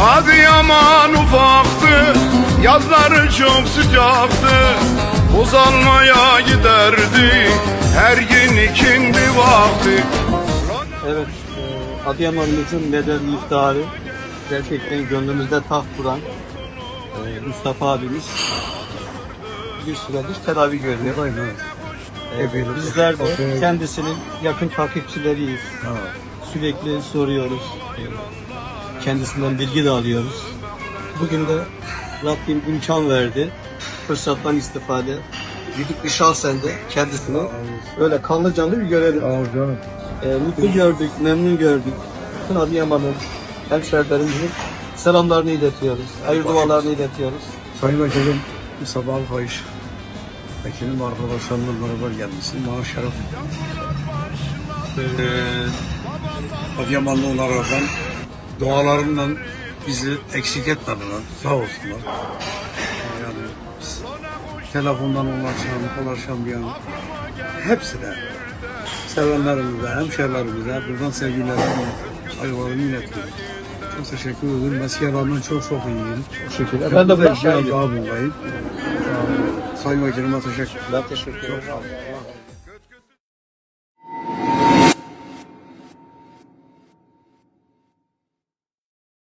zaman ufaktı Yazları çok sıcaktı Bozalmaya giderdi Her gün ikindi vakti Evet, e, Adıyaman'ımızın meden müftarı gerçekten gönlümüzde taht kuran e, Mustafa abimiz bir süredir tedavi görüyor. E, bizler de kendisinin yakın takipçileriyiz. Sürekli soruyoruz. Kendisinden bilgi de alıyoruz. Bugün de Rabbim imkan verdi. Fırsattan istifade. Büyük bir şahsen de kendisini öyle kanlı canlı bir görelim. E, mutlu gördük, memnun gördük. Bütün Adıyaman'ın hemşehrilerimizin selamlarını iletiyoruz. Hayır dualarını iletiyoruz. Sayın Vekilim sabah Kayış. Vekilim arkadaşlarımla beraber gelmişsin. Bana şeref. Ee, Adıyamanlı olaraktan dualarından bizi eksik etmediler. Sağ olsunlar. Yani telefondan ulaşan, ulaşan bir an hepsine sevenlerimize, hemşehrilerimize buradan sevgilerimi, hayırlarımı iletiyorum. Çok teşekkür ederim. Meskelerden çok çok iyiyim. Teşekkür Ben de Güzel başlayayım. daha buradayım. Sayın Vekilime teşekkür ederim. Ben teşekkür ederim.